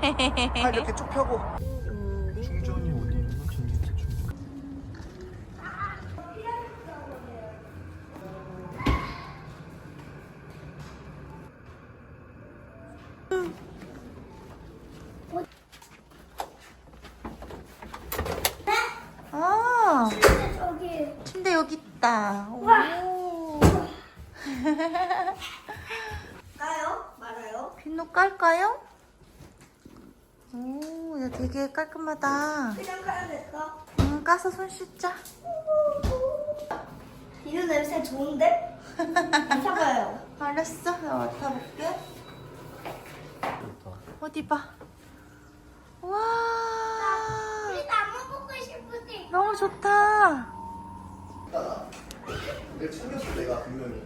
팔 이렇게 쭉 펴고. 충전이 어디 있나? 전기차 충전. 아, 저기 침대 여기 있다. 오. 까요? 말아요? 빈노 깔까요? 오, 야 되게 깔끔하다. 그냥 까야 될까? 음, 까서 손 씻자. 이런 냄새 좋은데? 맡아봐요. 알았어, 나 맡아볼게. 어디 봐. 와, 우리 나무 먹고 싶으지? 너무 좋다. 내가 챙겼어 내가 분명히.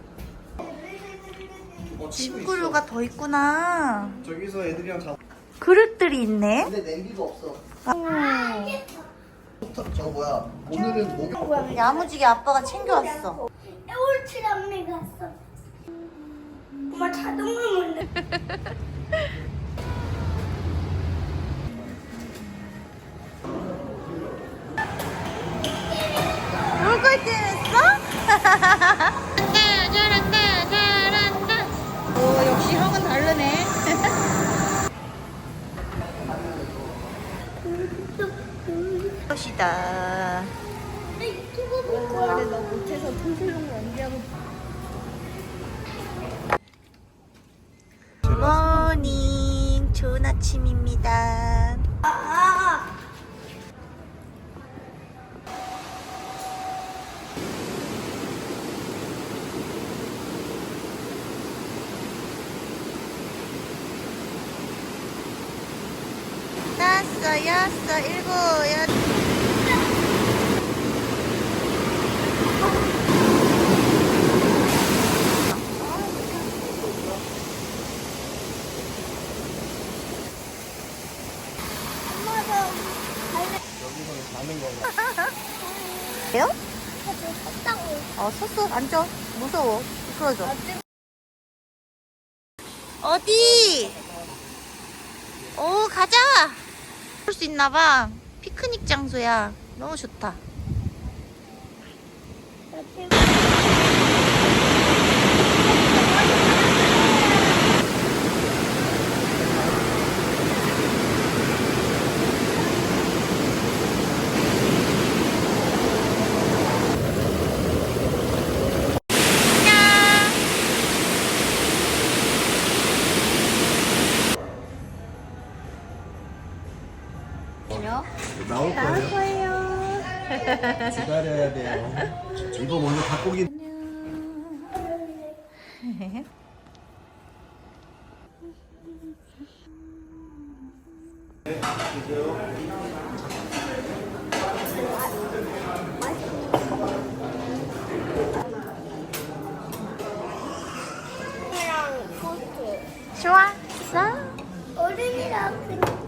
어, 친구 있어. 더 있구나. 저기서 애들이랑 잡. 그릇들이 있네. 근데 냄비가 없어. 아, 저거 뭐야? 오늘은 목욕. 야무지게 아빠가 챙겨왔어. 에올치람미 갔어. 엄마 자동문 몰래. 것이다. 나 못해서 통실롱 연기하고. 다섯, 여섯, 일곱, 여덟. 컸다고. 어, 섰어. 앉아. 무서워. 미끄러져. 어디? 오, 가자. 볼 수 있나 봐. 피크닉 장소야. 너무 좋다. 나올 거예요. 거예요. 기다려야 돼요. 이거 오늘 닭고기 좋아? 있어? 어른이랑 그냥